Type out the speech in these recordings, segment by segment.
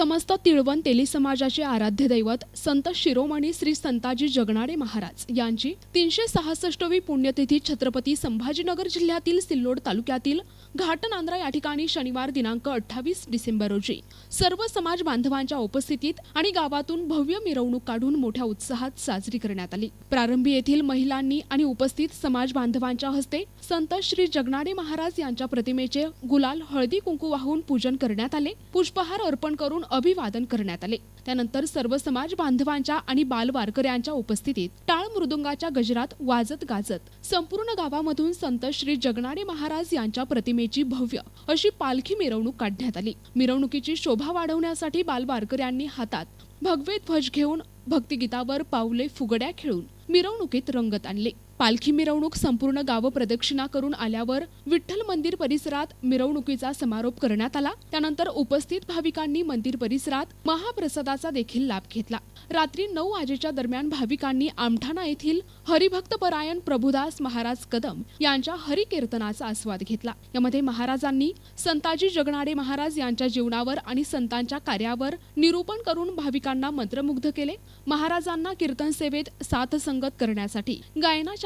समस्त तिळवण तेली समाजाचे आराध्य दैवत संत शिरोमणी श्री संताजी जगनाडे महाराज यांची तीनशे सहासष्टवी पुण्यतिथी छत्रपती संभाजीनगर जिल्ह्यातील सिल्लोड तालुक्यातील घाटनांद्रा या ठिकाणी शनिवार दिनांक अठ्ठावीस डिसेंबर रोजी सर्व समाज बांधवांच्या उपस्थितीत आणि गावातून भव्य मिरवणूक काढून मोठ्या उत्साहात साजरी करण्यात आली. प्रारंभी येथील महिलांनी आणि उपस्थित समाज बांधवांच्या हस्ते संत श्री जगनाडे महाराज यांच्या प्रतिमेचे गुलाल हळदी कुंकू वाहून पूजन करण्यात आले. पुष्पहार अर्पण करून अभिवादन करण्यात आले. त्यानंतर सर्व समाज बांधवांच्या आणि बालवारकऱ्यांच्या उपस्थितीत टाळ मृदुंगाच्या गजरात वाजत गाजत संपूर्ण गावामधून संत श्री जगनाडे महाराज यांच्या प्रतिमेची भव्य अशी पालखी मिरवणूक काढण्यात आली. मिरवणुकीची शोभा वाढवण्यासाठी बालवारकऱ्यांनी हातात भगवे ध्वज घेऊन भक्तिगीतावर पावले फुगड्या खेळून मिरवणुकीत रंगत आणले. पालखी मिरवणूक संपूर्ण गाव प्रदक्षिणा करून आल्यावर विठ्ठल मंदिर परिसरात मिरवणुकीचा समारोप करण्यात आला. त्यानंतर उपस्थित भाविकांनी मंदिर परिसरात महाप्रसादाचा देखील लाभ घेतला. रात्री नऊ वाजेच्या दरम्यान भाविकांनी आमठाणा येथील हरिभक्तपरायण प्रभुदास महाराज कदम यांच्या हरिकीर्तनाचा आस्वाद घेतला. यामध्ये महाराजांनी संताजी जगनाडे महाराज यांच्या जीवनावर आणि संतांच्या कार्यावर निरूपण करून भाविकांना मंत्रमुग्ध केले. महाराजांना कीर्तन सेवेत साथ संगत करण्यासाठी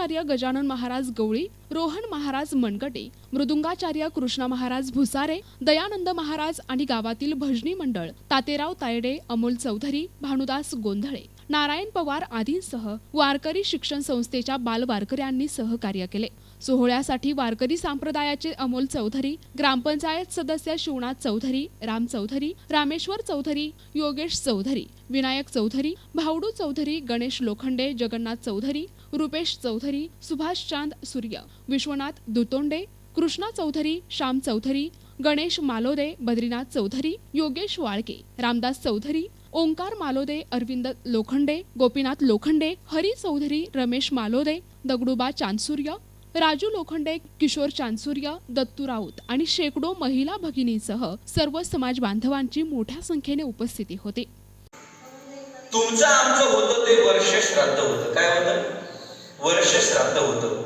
गायनाचार्य गजानन महाराज गवळी रोहन महाराज मनगटे मृदुंगाचार्य कृष्णा महाराज भुसारे दयानंद महाराज आणि गावातील भजनी मंडळ तातेराव तायडे अमोल चौधरी भानुदास गोंधळे नारायण पवार आदींसह वारकरी शिक्षण संस्थेच्या बालवारकऱ्यांनी सहकार्य केले. सोहळ्यासाठी वारकरी संप्रदायाचे अमोल चौधरी ग्रामपंचायत सदस्य शिवनाथ चौधरी राम चौधरी रामेश्वर चौधरी योगेश चौधरी विनायक चौधरी भावडू चौधरी गणेश लोखंडे जगन्नाथ चौधरी रुपेश चौधरी सुभाष चांद सूर्य विश्वनाथ दुतोंडे कृष्णा चौधरी श्याम चौधरी गणेश मालोदे बद्रीनाथ चौधरी योगेश वाळके रामदास चौधरी ओंकार मालोदे अरविंद लोखंडे गोपीनाथ लोखंडे हरी चौधरी रमेश मालोदे दगडूबा चांदसूर्य राजू लोखंडे किशोर चांदसूर्य दत्तू राऊत आणि शेकडो महिला भगिनींसह सर्व समाज बांधवांची मोठ्या संख्येने उपस्थिती होती. तुमचं आमचं होतं ते वर्ष श्राद्ध होतं. काय होतं? वर्ष श्राद्ध होतं.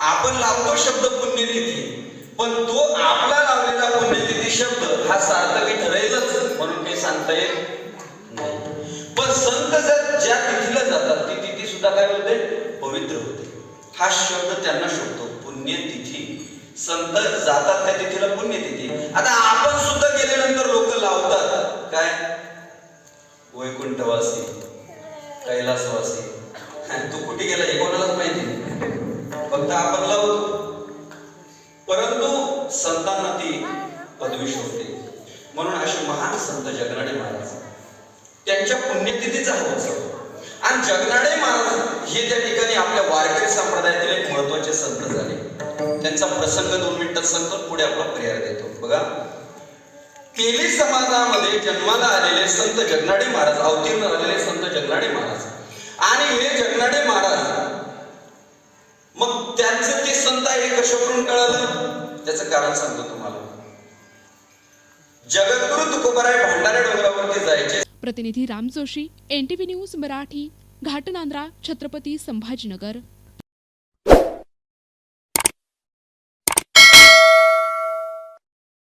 आपण लावतो शब्द पुण्यतिथी पण तो आपला लावलेला पुण्यतिथी शब्द हा सार्थकी ठरेलच म्हणून काही सांगता येईल पण संत जर ज्या तिथीला जातात ती तिथी सुद्धा काय होते? पवित्र होते. हा शब्द त्यांना शोधतो. पुण्यतिथी. संत जातात त्या तिथीला पुण्यतिथी. आता आपण सुद्धा गेल्यानंतर लोक लावतात. काय? वैकुंठवासी. कैलासवासी. तू कुठे गेला हे कोणालाच माहिती नाही. फक्त आपण लावतो. परंतु संतांना ती पदवी शोधते. म्हणून असे महान संत जगनाडे महाराज. त्यांच्या पुण्यतिथीचा हा उत्सव. आणि जगनाडे महाराज हे त्या ठिकाणी आपल्या वारकरी संप्रदायातील एक महत्त्वाचे संत झाले. त्यांचा प्रसंग दोन मिनिटात सांगतो पुढे आपला पर्याय देतो. बघा. केली समाजामध्ये जन्माला आलेले संत जगनाडे महाराज अवतीर्ण झालेले संत जगनाडे महाराज. आणि हे जगनाडे महाराज मग त्यांचं ते संत हे कशावरून कळालं? त्याचं कारण सांगतो तुम्हाला. जगद्गुरु तुकोबराय भांडारे डोंगरावरती जायचे. प्रतिनिधी राम जोशी एनटीव्ही न्यूज मराठी. घाटनांद्रा छत्रपती संभाजीनगर